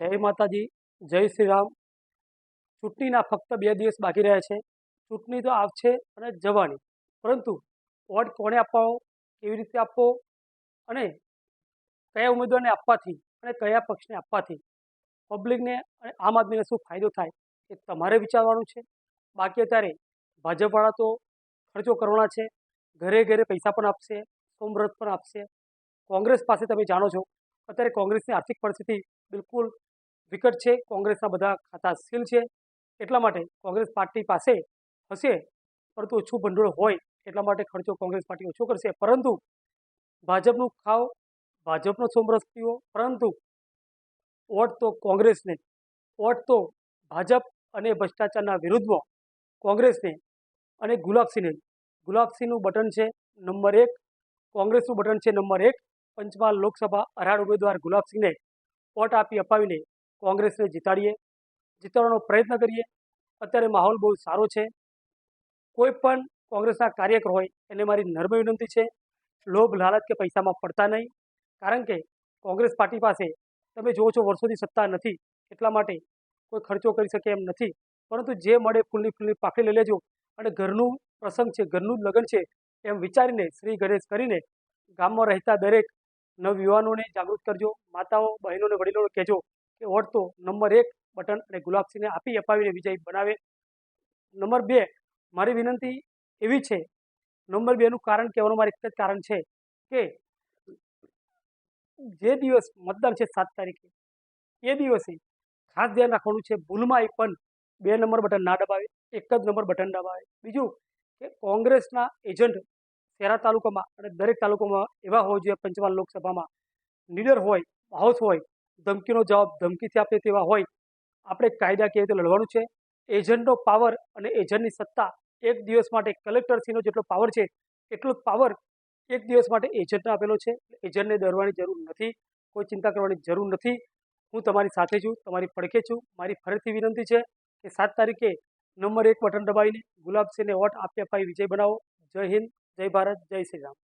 જય માતાજી, જય શ્રી રામ ચૂંટણીના ફક્ત બે દિવસ બાકી રહ્યા છે. ચૂંટણી તો આવશે અને જવાની. પરંતુ વોટ કોને આપવો કેવી રીતે આપવો અને કયા ઉમેદવારને આપવાથી અને કયા પક્ષને આપવાથી પબ્લિકને અને આમ આદમીને શું ફાયદો થાય એ તમારે વિચારવાનું છે. બાકી અત્યારે ભાજપવાળા તો ખર્ચો કરવાના છે, ઘરે ઘરે પૈસા પણ આપશે, સોમવ્રત પણ આપશે. કોંગ્રેસ પાસે તમે જાણો છો, અત્યારે કોંગ્રેસની આર્થિક પરિસ્થિતિ બિલકુલ વિકટ છે, કોંગ્રેસના બધા ખાતા સીલ છે. એટલા માટે કોંગ્રેસ પાર્ટી પાસે હશે, પરંતુ ઓછું ભંડોળ હોય એટલા માટે ખર્ચો કોંગ્રેસ પાર્ટી ઓછો કરશે. પરંતુ ભાજપનું ખાવ, ભાજપનો સોમરસ પીવો પરંતુ વોટ તો કોંગ્રેસને, વોટ તો ભાજપ અને ભ્રષ્ટાચારના વિરુદ્ધમાં કોંગ્રેસને અને ગુલાબસિંહને. ગુલાબસિંહનું બટન છે નંબર એક, કોંગ્રેસનું બટન છે નંબર એક. પંચમહાલ લોકસભા અઢાર ઉમેદવાર ગુલાબસિંહને વોટ આપી અપાવીને કોંગ્રેસને જીતાડીએ જીતાડવાનો પ્રયત્ન કરીએ. અત્યારે માહોલ બહુ સારો છે. કોઈ પણ કોંગ્રેસના કાર્યકર હોય, એને મારી નર્મ વિનંતી છે. લોભ, લાલચ કે પૈસામાં પડતા નહીં. કારણ કે કોંગ્રેસ પાર્ટી પાસે તમે જુઓ છો વર્ષોથી સત્તા નથી. એટલા માટે કોઈ ખર્ચો કરી શકે એમ નથી. પરંતુ જે મળે ફૂલની ફૂલની પાકડી લઈ લેજો. અને ઘરનું પ્રસંગ છે, ઘરનું લગ્ન છે એમ વિચારીને શ્રી ગણેશ કરીને ગામમાં રહેતા દરેક નવયુવાનોને જાગૃત કરજો. માતાઓ, બહેનોને, વડીલોને કહેજો. કે ઓળતો નંબર એક બટન અને ગુલાબસિંહને આપી અપાવીને વિજય બનાવે. નંબર બે, મારી વિનંતી એવી છે, નંબર બેનું કારણ કહેવાનું મારે એક જ કારણ છે કે જે દિવસ મતદાન છે સાત તારીખે, એ દિવસે ખાસ ધ્યાન રાખવાનું છે, ભૂલમાં પણ બે નંબર બટન ના દબાવે, એક જ નંબર બટન દબાવે. બીજું કે કોંગ્રેસના એજન્ટ શહેરા તાલુકામાં અને દરેક તાલુકામાં એવા હોવા જોઈએ, પંચમહાલ લોકસભામાં લીડર હોય હાઉસ હોય ધમકીનો જવાબ ધમકીથી આપે તેવા હોય, આપણે કાયદા કેવી રીતે લડવાનું છે? એજન્ટનો પાવર અને એજન્ટની સત્તા એક દિવસ માટે કલેક્ટરશ્રીનો જેટલો પાવર છે, એટલો પાવર એક દિવસ માટે એજન્ટને આપેલો છે. એજન્ટને ડરવાની જરૂર નથી, કોઈ ચિંતા કરવાની જરૂર નથી. હું તમારી સાથે છું, તમારી પડખે છું. મારી ફરીથી વિનંતી છે કે સાત તારીખે નંબર એક બટન દબાવીને ગુલાબસિંહને વોટ આપી અપાઈ વિજય બનાવો. જય હિન્દ, જય ભારત, જય શ્રી રામ.